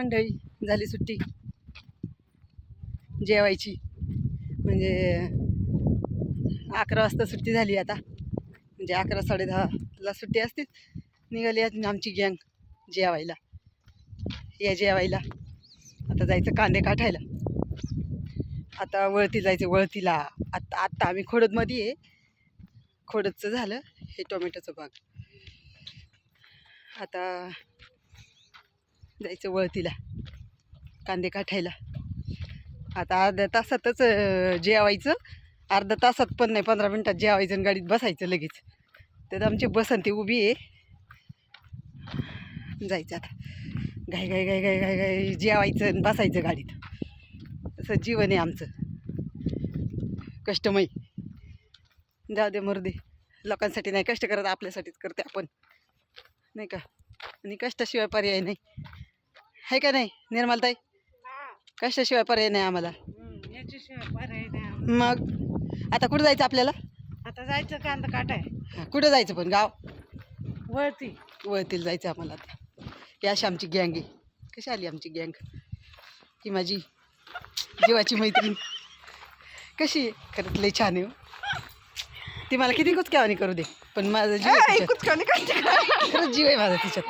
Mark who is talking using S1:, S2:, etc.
S1: मंडळी झाली सुट्टी. जेवायची. म्हणजे अकरा वाजता सुट्टी झाली आता. म्हणजे अकरा साडे दहाला सुट्टी असते निघाली आज आमची गँग जेवायला. या जेवायला. आता जायचं कांदे काठायला. आता वळती जायचं वळतीला. आत्ता आत्ता आम्ही खोडदमध्ये आहे. खोडदचं झालं हे टोमॅटोचं बाग. आता जायचं वळतीला कांदे काठायला. आता अर्ध्या तासातच जेवायचं. अर्धा तासात पण नाही पंधरा मिनटात जेवायचं आणि गाडीत बसायचं लगेच. त्यात आमची बसंती उभी आहे. जायचं आता. घाई घाई घाई घाई घाई घाई जेवायचं आणि बसायचं गाडीत. असं जीवन आहे आमचं. कष्टमय. जाऊ दे मर्दे लोकांसाठी नाही कष्ट करत आपल्यासाठीच करते आपण. नाही का? आणि कष्टाशिवाय पर्याय नाही. आहे का नाही? निर्मलताई? कष्टाशिवाय पर्याय नाही आम्हाला.
S2: याच्याशिवाय पर्याय नाही
S1: मग? आता कुठं जायचं आपल्याला?
S2: आता जायचं कांदा काटाय
S1: हा, कुठं जायचं पण? गाव?
S2: वळती.
S1: वळतील जायचं आम्हाला आता. ही अशी आमची गँग आहे. कशी आली आमची गँग? ही माझी जीवाची मैत्रीण. कशी आहे? खरंच लई छान आहे हो. ती मला किती कुचक्यावानी करू दे. पण माझा जीव आहे. खरंच जीव आहे माझा तिच्यात.